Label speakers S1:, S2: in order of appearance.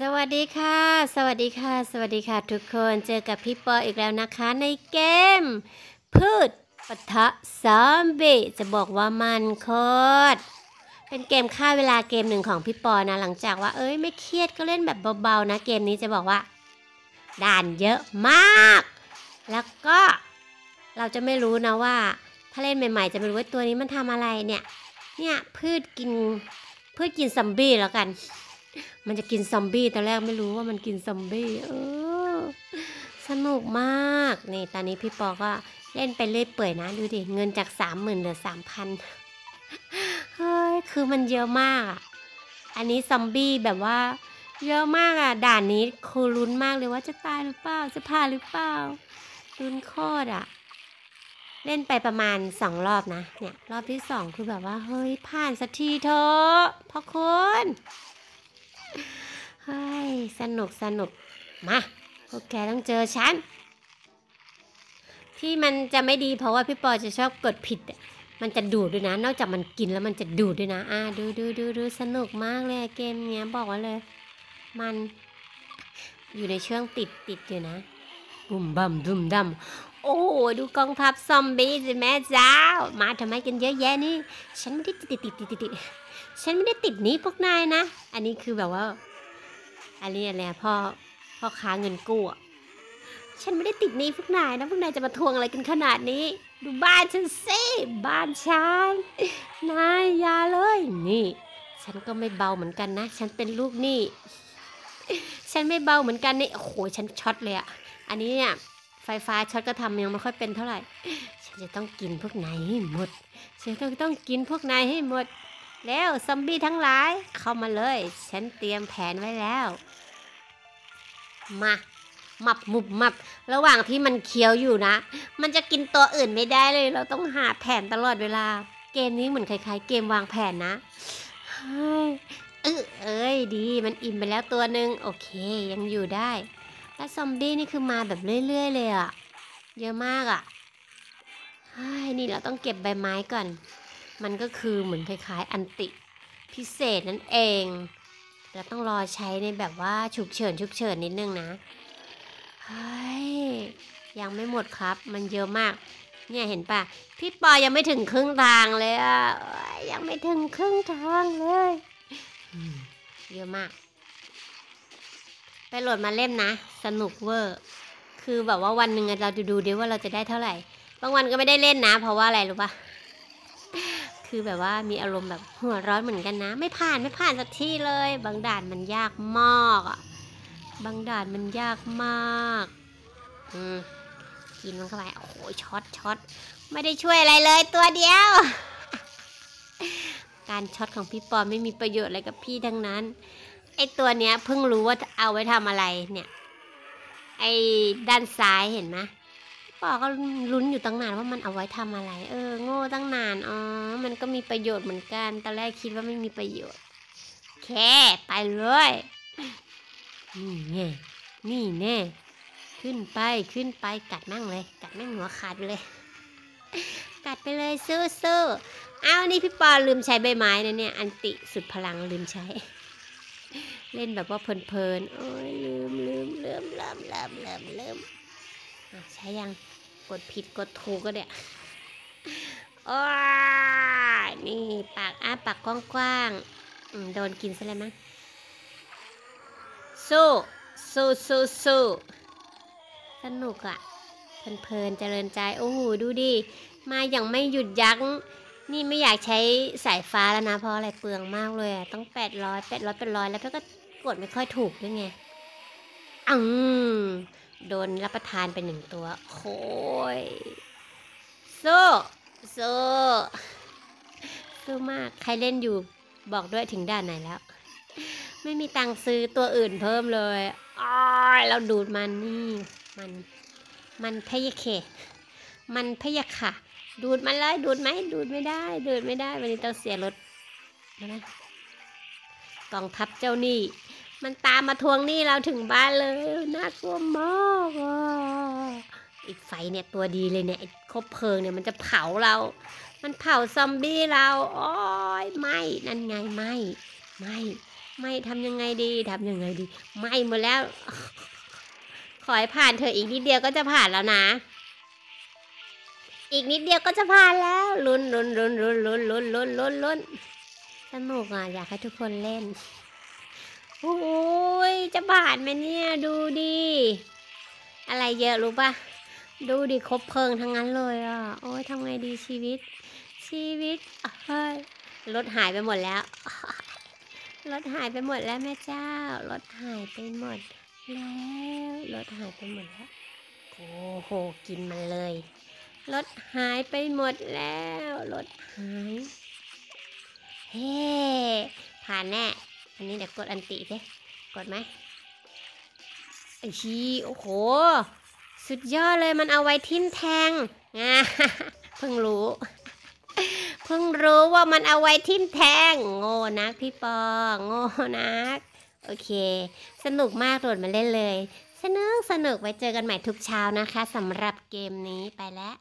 S1: สวัสดีค่ะ สวัสดีค่ะ สวัสดีค่ะ ทุกคนเจอกับพี่ปออีกแล้วนะคะในเกม พืชปะทะซอมบี้จะบอกว่ามันโคตรเป็นเกมฆ่าเวลาเกมหนึ่งของพี่ปอนะ หลังจากว่าเอ้ยไม่เครียดก็เล่นแบบเบาๆนะเกมนี้จะบอกว่า ด่านเยอะมาก แล้วก็เราจะไม่รู้นะว่า ถ้าเล่นใหม่ๆ จะไม่รู้ว่าตัวนี้มันทำอะไรเนี่ยเนี่ยพืชกินพืชกินซอมบี้แล้วกัน มันจะกินซอมบี้ตอนแรกไม่รู้ว่ามันกินซอมบี้เออสนุกมากนี่ตอนนี้พี่ปอก็เล่นไปเรื่อยเปื่อยนะดูดิเงินจากสามหมื่นเหลือสามพันเฮ้ยคือมันเยอะมากอะอันนี้ซอมบี้แบบว่า เยอะมากอะด่านนี้คือลุ้นมากเลยว่าจะตายหรือเปล่าจะผ่านหรือเปล่าลุ้นโคตรอะเล่นไปประมาณสองรอบนะเนี่ยรอบที่สองคือแบบว่าเฮ้ยผ่านสักทีเถอะพ่อคุณ สนุกสนุกมาพวกแกต้องเจอฉัน ที่มันจะไม่ดีเพราะว่าพี่ปอจะชอบกดผิดอะมันจะดูดด้วยนะ นอกจากมันกินแล้วมันจะดูดด้วยนะ อ่าดูดูดูดูสนุกมากเลยเกมเนี้ยบอกว่าเลย มันอยู่ในช่วงติดติดอยู่นะ บุ่มบั่มดุ่มดำโอ้โหดูกองทัพซอมบี้สิแม่เจ้า มาทำไมกันเยอะแยะนี่ ฉันไม่ได้ติดติดติดติดติดฉันไม่ได้ติดนี้พวกนายนะ อันนี้คือแบบว่า อันนี้อะไรอะพ่อพ่อค้าเงินกู้อะฉันไม่ได้ติดหนี้พวกนายนะพวกนายจะมาทวงอะไรกันขนาดนี้ ดูบ้านฉันสิบ้านฉันนายอยาเลยนี่ ฉันก็ไม่เบาเหมือนกันนะ ฉันเป็นลูกหนี้ฉันไม่เบาเหมือนกันนี่โอ้โหฉันช็อตเลยอะอันนี้เนี่ยไฟฟ้าช็อตก็ทำยังไม่ค่อยเป็นเท่าไหร่ ฉันจะต้องกินพวกนายให้หมด ฉันต้องต้องกินพวกนายให้หมด แล้วซอมบี้ทั้งหลาย เข้ามาเลย ฉันเตรียมแผนไว้แล้ว มาหมับหมุบหมับระหว่างที่มันเคี้ยวอยู่นะ มันจะกินตัวอื่นไม่ได้เลย เราต้องหาแผนตลอดเวลา เกมนี้เหมือนคล้ายๆ เกมวางแผนนะเออเอ้ยดี มันอิ่มไปแล้วตัวหนึ่งโอเค ยังอยู่ได้ และซอมบี้นี่คือมาแบบเรื่อยๆเลยอะเยอะมากอะนี่เราต้องเก็บใบไม้ก่อน มันก็คือเหมือนคล้ายๆ อันติพิเศษนั่นเอง เราต้องรอใช้ในแบบว่าฉุกเฉินฉุกเฉินนิดนึงนะเฮ้ยยังไม่หมดครับ มันเยอะมาก เนี่ยเห็นปะพี่ปอยังไม่ถึงครึ่งทางเลยอะยังไม่ถึงครึ่งทางเลยเยอะมาก ไปโหลดมาเล่มนะ สนุกเวอร์ คือแบบว่าวันหนึ่งเราจะดูดิว่าเราจะได้เท่าไหร่ บางวันก็ไม่ได้เล่นนะ เพราะว่าอะไรรู้ปะ คือแบบว่ามีอารมณ์แบบหัวร้อนเหมือนกันนะ ไม่ผ่านไม่ผ่านสักที่เลย บางด่านมันยากมากอะบางด่านมันยากมากอืมกินมันเข้าไปโอ้โหช็อตช็อตไม่ได้ช่วยอะไรเลยตัวเดียว การช็อตของพี่ปอไม่มีประโยชน์อะไรกับพี่ทั้งนั้นไอตัวเนี้ยเพิ่งรู้ว่าเอาไว้ทำอะไรเนี่ย ไอด้านซ้ายเห็นไหม ปอก็ลุ้นอยู่ตั้งนานว่ามันเอาไว้ทำอะไร เออ โง่ตั้งนาน อ๋อ มันก็มีประโยชน์เหมือนกัน ตอนแรกคิดว่าไม่มีประโยชน์ แค่ ไปเลย นี่ไงนี่แน่ ขึ้นไป ขึ้นไป กัดแม่งเลย กัดแม่งหัวขาดไปเลย กัดไปเลยสู้สู้ๆอ้าวนี่พี่ปอลืมใช้ใบไม้นะเนี่ย อันติสุดพลังลืมใช้ เล่นแบบว่าเพลินๆ โอ้ยลืมลืมลืมลืมลืมลืมลืม ใช้ยังกดผิดกดถูกก็เดี๋ยโอ้ยนี่ปากอ้าปากกว้างๆโดนกินซะแล้วมั้งสู้สู้สู้สู้สนุกอะเพลินๆเจริญใจ โอ้โห ดูดิ มาอย่างไม่หยุดยั้ง นี่ไม่อยากใช้สายฟ้าแล้วนะ เพราะอะไรเปลืองมากเลยอะต้องแปดร้อยแปดร้อยแปดร้อยแล้วก็กดไม่ค่อยถูกด้วยไงอืม โดนรับประทานไปหนึ่งตัวโอ้ยสู้สู้สู้มาก ใครเล่นอยู่บอกด้วยถึงด่านไหนแล้ว ไม่มีตังค์ซื้อตัวอื่นเพิ่มเลยอ้ายเราดูดมันนี่ มัน มันพยาเคมันพยาค่ะ ดูดมันเลยดูดไหมดูดไม่ได้ ดูดไม่ได้ วันนี้ต้องเสียรถนะกองทัพเจ้านี้ มันตามมาทวงหนี้เราถึงบ้านเลย น่ากลัวมากอะอีกไฟเนี่ยตัวดีเลยเนี่ยไอ้คบเพลิงเนี่ยมันจะเผาเรา มันเผาซอมบี้เราโอ้ยไม่นั่นไงไม่ไม่ไม่ทำยังไงดีทำยังไงดี ไม่หมดแล้ว ขอให้ผ่านเธออีกนิดเดียวก็จะผ่านแล้วนะ อีกนิดเดียวก็จะผ่านแล้วลุนลุ้นลุ้นลุ้นลุ้นลุ้นลุ้นลุ้นลุ้นสนุกอะอยากให้ทุกคนเล่น โอ้ยจะผ่านไหมเนี่ยดูดิอะไรเยอะรู้ปะดูดิคบเพลิงทั้งนั้นเลยอะโอ้ยทำไงดีชีวิต ชีวิตเฮ้ยรถหายไปหมดแล้วรถหายไปหมดแล้วแม่เจ้ารถหายไปหมด แล้วรถหายไปหมดแล้วโอ้โหกินมันเลยรถหายไปหมดแล้วรถหายเฮ้ผ่านแน่ อันนี้เดี๋ยวกดอันติสิกดไหมไอชีโอ้โห สุดยอดเลยมันเอาไว้ทิ่มแทงอ่าเพิ่งรู้ เพิ่งรู้ว่ามันเอาไว้ทิ่มแทง โง่นักพี่ปอ โง่นัก โอเค สนุกมากโหลดมาเล่นเลย สนุกสนุกไว้เจอกันใหม่ทุกเช้านะคะสำหรับเกมนี้ไปแล้ว